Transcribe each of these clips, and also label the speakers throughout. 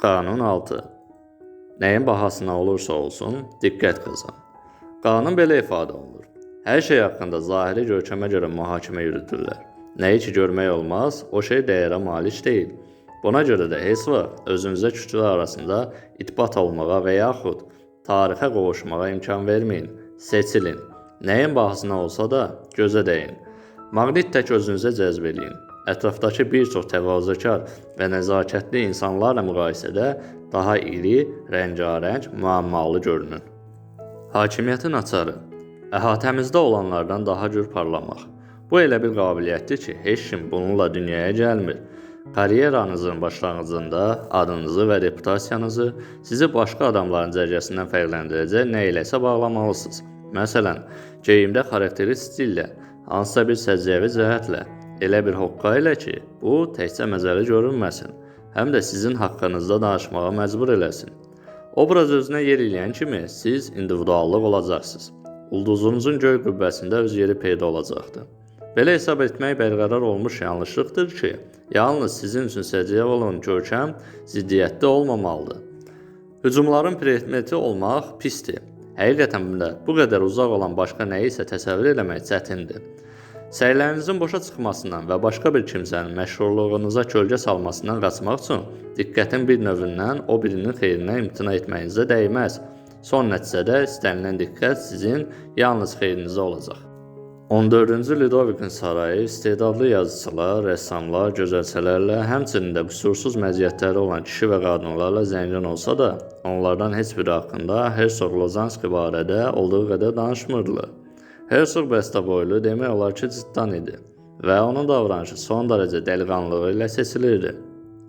Speaker 1: Qanun 6. Nəyin bahasına olursa olsun, diqqət qazan. Qanun belə ifadə olunur. Hər şey haqqında zahiri görkəmə görə mühakimə yürüdürlər. Nəyi ki görmək olmaz, o şey dəyərə malik deyil. Buna görə də heç vaxt özünüzə küçülər arasında itbat olmağa və yaxud tarixə qovuşmağa imkan verməyin. Seçilin. Nəyin bahasına olsa da gözə dəyin. Maqnit tək özünüzə cəzb eləyin. Ətrafdakı bir çox təvazökar və nəzakətli insanlarla müqayisədə daha iri, rəngarəng, müəmmalı görünün. Hakimiyyətin açarı. Əhatəmizdə olanlardan daha gür parlamaq. Bu elə bir qabiliyyətdir ki, heç kim bununla dünyaya gəlmir. Karyeranızın başlanğıcında adınızı və reputasiyanızı sizi başqa adamların cərgəsindən fərqləndirəcək nə iləsə bağlamalısınız. Məsələn, geyimdə xarakterik stillə, hansısa bir səciyyəvi cəhətlə, elə bir hoqqa ilə ki, bu təkcə məzəli görünməsin, həm də sizin haqqınızda danışmağa məcbur eləsin. Obraz özünə yer eləyən kimi siz individuallıq olacaqsınız. Ulduzunuzun göy qübbəsində öz yeri peyda olacaqdır. Belə hesab etmək bərqərar olmuş yanlışlıqdır ki, yalnız sizin üçün səciyyəvi olan görkəm ziddiyyətli olmamalıdır. Hücumların predmeti olmaq pisdir. Həqiqətən də bu qədər uzaq olan başqa nəyisə təsəvvür etmək çətindir. Səylərinizin boşa çıxmasından və başqa bir kimsənin məşhurluğunuza kölgə salmasından qaçmaq üçün diqqətin bir növündən o birinin xeyrinə imtina etməyinizə dəyməz. Son nəticədə istənilən diqqət sizin yalnız xeyrinizə olacaq. 14-cü Ludovikin sarayı istedadlı yazıçılar, rəssamlar, gözəlçələrlə, həmçinin də qüsursuz məziyyətləri olan kişi və qadınlarla zəngin olsa da, onlardan heç biri haqqında Hersoq Lozanski barədə olduğu qədər danışmırdılar. Hersoq bəstəboylu demək olar ki, ciddan idi və onun davranışı son dərəcə dəliqanlığı ilə seçilirdi.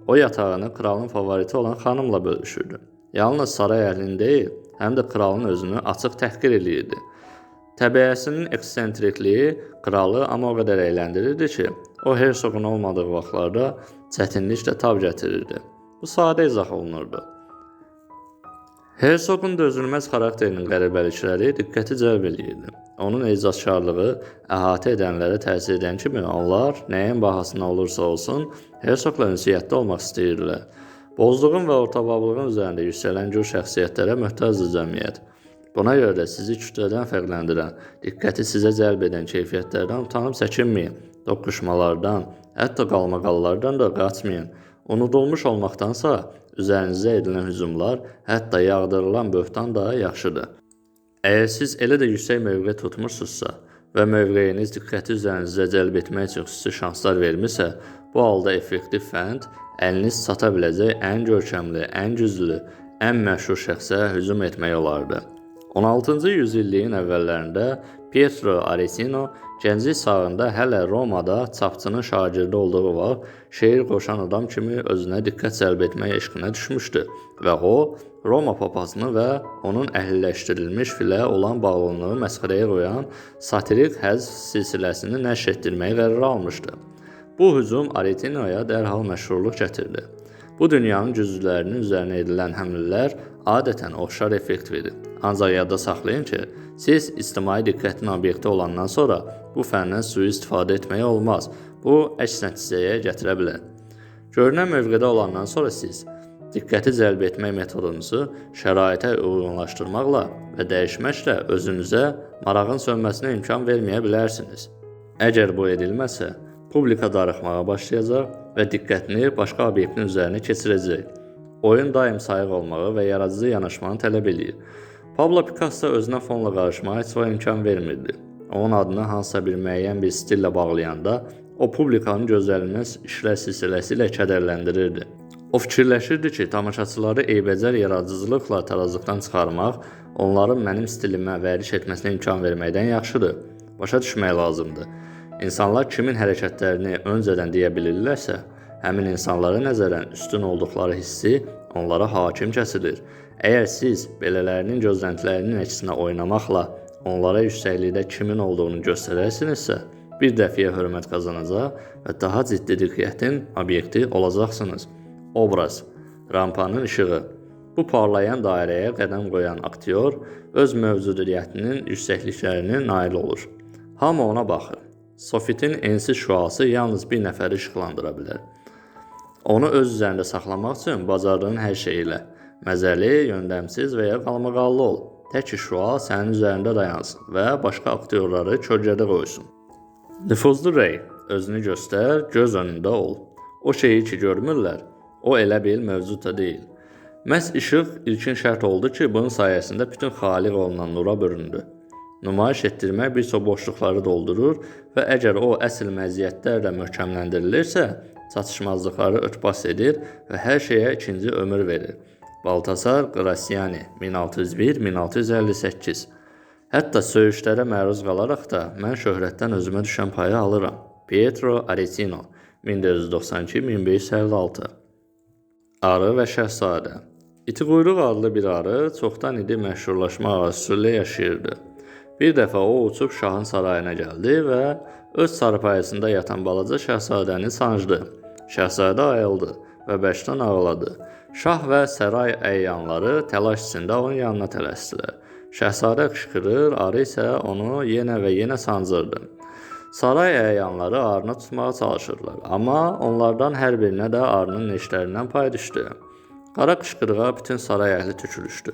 Speaker 1: O yatağını kralın favoriti olan xanımla bölüşürdü. Yalnız saray əhlini deyil, həm də kralın özünü açıq təhqir eləyirdi. Təbiəsinin eksentrikliyi kralı amma o qədər əyləndirirdi ki, o hersoqun olmadığı vaxtlarda çətinliklə tab gətirirdi. Bu sadə izah olunurdu. Hersoqun dözülməz xarakterinin qəribəlikləri diqqəti cəlb eləyirdi. Onun ecazkarlığı əhatə edənlərə təsir edən kimi onlar nəyin bahasına olursa olsun Hersoqla ünsiyyətdə olmaq istəyirdilər. Bozluğun və ortabablığın üzərində yüksələn gür şəxsiyyətlərə möhtacdır cəmiyyət. Buna görə də sizi kütlədən fərqləndirən, diqqəti sizə cəlb edən keyfiyyətlərdən utanıb çəkinməyin. Toqquşmalardan, hətta qalmaqallardan da qaçmayın. Unudulmuş olmaqdansa üzərinizə edilən hücumlar, hətta yağdırılan böhtan da yaxşıdır. Əgər siz elə də yüksək mövqe tutmursunuzsa və mövqeyiniz diqqəti üzərinizə cəlb etmək üçün xüsusi şanslar vermirsə, bu halda effektiv fənd əliniz çata biləcək ən görkəmli, ən güclü, ən məşhur şəxsə hücum etmək olardı. 16-cı yüzilliyin əvvəllərində Pietro Aretino gənclik çağında hələ Romada çapçının şagirdi olduğu vaxt şeir qoşan adam kimi özünə diqqət cəlb etmək eşqinə düşmüşdü və o Roma papasını və onun əhliləşdirilmiş filə olan bağlılığı məsxərəyə qoyan satirik həzf silsiləsini nəşr etdirməyi qərar almışdı. Bu hücum Aretinoya dərhal məşhurluq gətirdi. Bu dünyanın güclülərinin üzərinə edilən həmlələr adətən oxşar effekt verir. Ancaq yadda saxlayın ki, siz ictimai diqqətin obyekti olandan sonra bu fəndən sui-istifadə etmək olmaz. Bu əks nəticəyə gətirə bilər. Görünən mövqedə olandan sonra siz diqqəti cəlb etmək metodunuzu şəraitə uyğunlaşdırmaqla və dəyişməklə özünüzə marağın sönməsinə imkan verməyə bilərsiniz. Əgər bu edilməsə, publika darıxmağa başlayacaq və diqqətini başqa obyektin üzərinə keçirəcək. Oyun daim sayıq olmağı və yaradıcı yanaşmanı tələb eləyir. Pablo Picasso özünə fonla qarışmağa heç vaxt imkan vermirdi. Onun adını hansısa bir müəyyən bir stillə bağlayanda, o publikanın gözlənilməz işlər silsiləsi ilə kədərləndirirdi. O fikirləşirdi ki, tamaşaçıları eybəcər yaradıcılıqla tarazlıqdan çıxarmaq, onların mənim stilimə vəriş etməsinə imkan verməkdən yaxşıdır. Başa düşmək lazımdır. İnsanlar kimin hərəkətlərini öncədən deyə bilirlərsə, həmin insanlara nəzərən üstün olduqları hissi onlara hakim kəsilir. Əgər siz belələrinin gözləntilərinin əksinə oynamaqla onlara yüksəklikdə kimin olduğunu göstərərsinizsə, bir dəfiyə hörmət qazanacaq və daha ciddi diqqətin obyekti olacaqsınız. Obraz, rampanın işığı. Bu parlayan dairəyə qədəm qoyan aktyor öz mövcudiyyətinin yüksəkliklərinə nail olur. Hamı ona baxır. Sofitin ensiz şüası yalnız bir nəfəri işıqlandıra bilər. Onu öz üzərində saxlamaq üçün bacardığın hər şey ilə məzəli, yöndəmsiz və ya qalmaqallı ol. Tək ki, şüa sənin üzərində dayansın və başqa aktyorları kölgədə qoysun. Nüfuzlu rey, özünü göstər, göz önündə ol. O şeyi ki görmürlər, o elə bil mövcud da deyil. Məhz işıq ilkin şərt oldu ki, bunun sayəsində bütün xaliq olunan nura büründü. Nümayiş etdirmək bir çox boşluqları doldurur və əgər o əsl məziyyətlərlə möhkəmləndirilirsə, çatışmazlıqları örtbas edir və hər şeyə ikinci ömür verir. Baltasar Qrasiani 1601-1658 Hətta söyüşlərə məruz qalaraq da mən şöhrətdən özümə düşən payı alıram. Pietro Aretino 1992-1556 Arı və Şəhzadə İti quyruq adlı bir arı çoxdan idi məşhurlaşma arzusu ilə yaşayırdı. Bir dəfə o uçub şahın sarayına gəldi və öz sarpayısında yatan balaca şahzadəni sancdı. Şahzadə ayıldı və bərkdən ağladı. Şah və saray əyanları təlaş içində onun yanına tələsdilər. Şahzadə qışqırır, arı isə onu yenə və yenə sancırdı. Saray əyanları arını tutmağa çalışırlar, amma onlardan hər birinə də arının neştərindən pay düşdü. Qara qışqırığa bütün saray əhli tökülüşdü.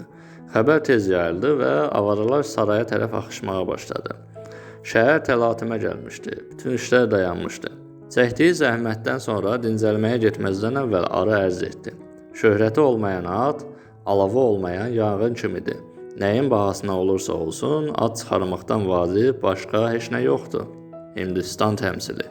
Speaker 1: Xəbər tez yayıldı və avaralar saraya tərəf axışmağa başladı. Şəhər təlatümə gəlmişdi. Bütün işlər dayanmışdı. Çəkdiyi zəhmətdən sonra dincəlməyə getməzdən əvvəl arı ərz etdi. Şöhrəti olmayan at, alavı olmayan yanğın kimidir. Nəyin bahasına olursa olsun, at çıxarmaqdan vacib başqa heç nə yoxdur. Hindistan təmsili